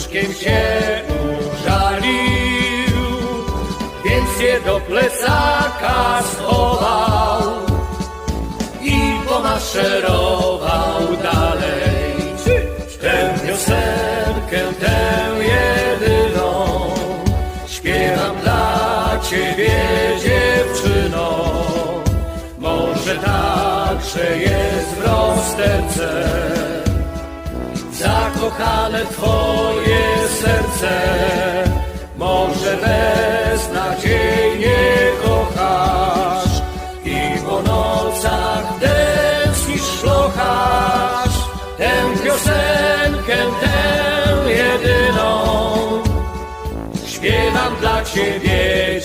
łóżkiem się użalił, więc je do plecaka schował i pomaszerował dalej. Tę piosenkę, tę jedyną śpiewam dla ciebie, dziewczyno. Może także jest w rozterce zakochane twoje serce. Może beznadziejnie kochasz i po nocach tęsknisz, szlochasz. Tę piosenkę, tę jedyną śpiewam dla ciebie,